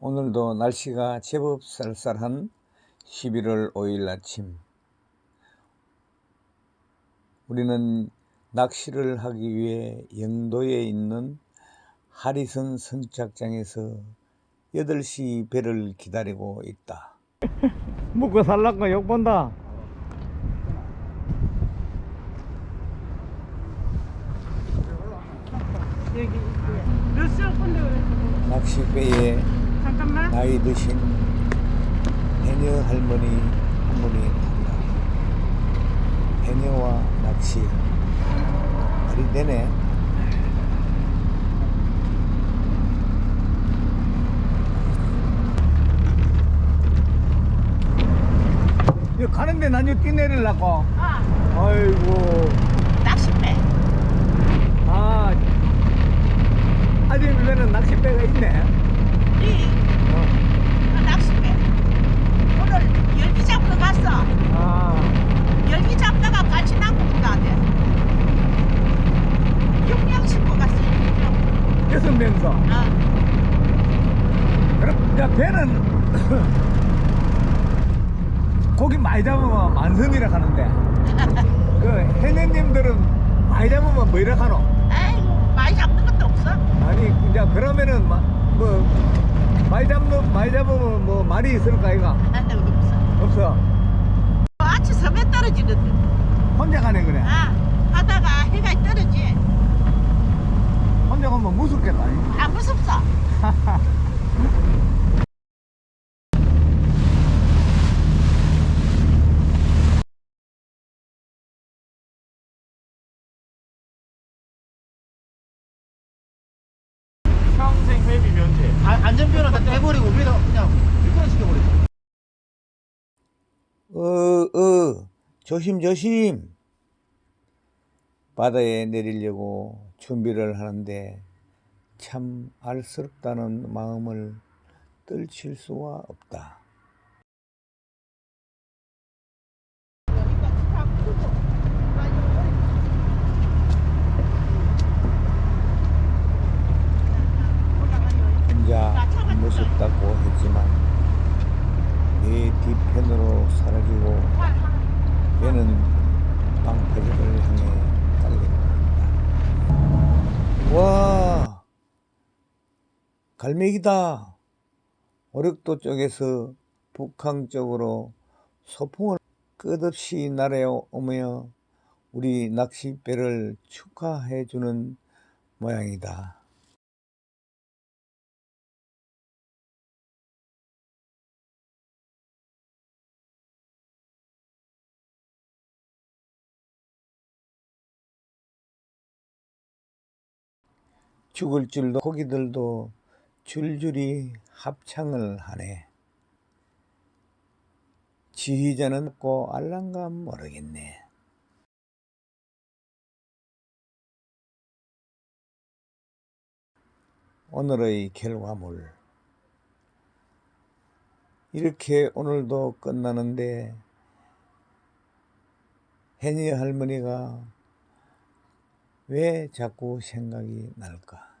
오늘도 날씨가 제법 쌀쌀한 11월 5일 아침. 우리는 낚시를 하기 위해 영도에 있는 하리선 선착장에서 8시 배를 기다리고 있다. 묵고 살라고 욕본다. 낚시배에 잠깐만. 나이 드신 해녀 할머니 한 분이 탄다. 해녀와 낚시 말이 되네. 이거 가는데 난요 뛰내리려고. 아, 아이고. 낚싯배. 아. 아직에는 낚시배가 있네. 이 어. 아, 낚싯배. 오늘 열기 잡으러 갔어. 아. 열기 잡다가 같이 낚고 나한테. 육명 싣고 갔어. 육명. 여섯 명서. 아, 그럼 야 배는 고기 많이 잡으면 만선이라 하는데 그 해녀님들은 많이 잡으면 뭐이라 하노? 아이고 많이 잡는 것도 없어. 아니 이제 그러면은 마- 뭐 많이 잡는 많이 잡으면 뭐 말이 있을까 이가 없어. 없어 아치 섬에 떨어지거든. 혼자 가네 그래 아, 하다가 해가 떨어지. 혼자 가면 무섭겠다 아, 무섭소. 회비 면제. 아, 안전변호 다 떼버리고 위에다 그냥 미끄러지게 버리죠. 어 어 조심 조심 바다에 내리려고 준비를 하는데 참 알스럽다는 마음을 떨칠 수가 없다. 혼자 무섭다고 했지만 내 사라지고 얘는 방패적을 향해 달린다. 와 갈매기다. 오륙도 쪽에서 북한 쪽으로 소풍을 끝없이 날아오며 우리 낚싯배를 축하해 주는 모양이다. 죽을 줄도 고기들도 줄줄이 합창을 하네. 지휘자는 없고 알랑가 모르겠네. 오늘의 결과물. 이렇게 오늘도 끝나는데 해니 할머니가 왜 자꾸 생각이 날까?